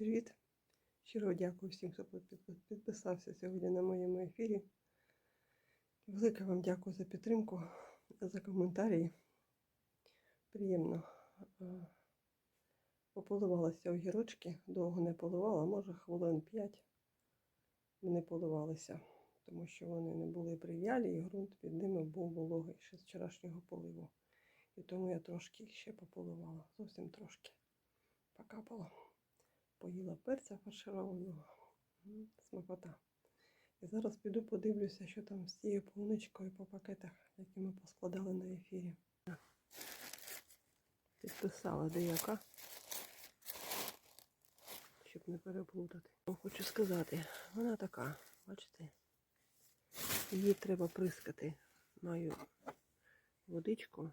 привіт! Щиро дякую всім, хто під- під- підписався сьогодні на моєму ефірі. Велике вам дякую за підтримку, за коментарі. Приємно. Е, Пополивалися огірочки, довго не поливала, може хвилин 5 не поливалися, тому що вони не були прив'ялі і ґрунт під ними був вологий ще з вчорашнього поливу. І тому я трошки їх ще пополивала, зовсім трошки покапала. Поїла перця фаршированого. Смакота. І зараз піду подивлюся, що там з цією полуничкою по пакетах, які ми поскладали на ефірі. Підписала деяка, щоб не переплутати. Хочу сказати, вона така, бачите, її треба прискати. Маю водичку.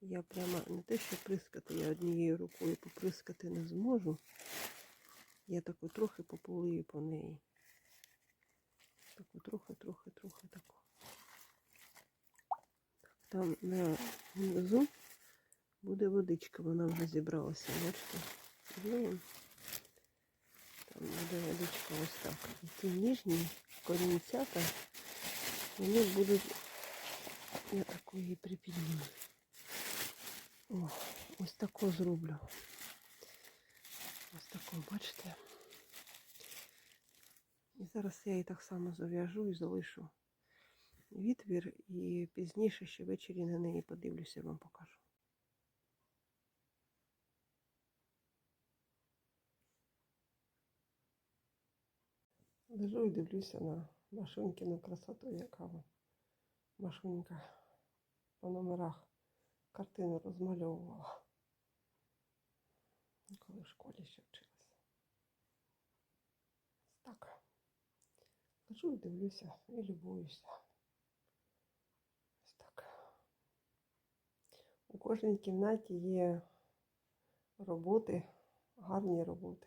Я прямо не те, що прискати, я однією рукою поприскати не зможу. Я таку трохи пополию по неї. Таку трохи, трохи, трохи таку. Там на внизу буде водичка, вона вже зібралася, бачите? Там буде водичка ось так. І ті ніжні корінцята, вони будуть, я таку її припідніму. О, ось таку зроблю. Ось таку, бачите? І зараз я її так само зав'яжу і залишу відвір, і пізніше ще ввечері на неї подивлюся, вам покажу. Лежу і дивлюся на Машунькину красоту, яка. Машунька по номерах картину розмальовувала. Коли в школі ще вчилася. Так. Лежу і дивлюся і любуюся. Ось так. У кожній кімнаті є роботи, гарні роботи.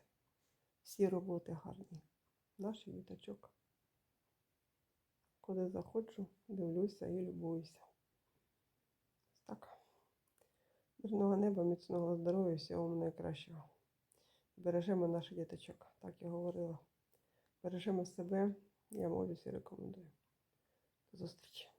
Всі роботи гарні. Наш віточок. Коли заходжу, дивлюся і любуюся. Ось так. Мирного неба, міцного здоров'я, всього найкращого. Бережемо наших діточок, так я говорила. Бережемо себе, я молюся і рекомендую. До зустрічі.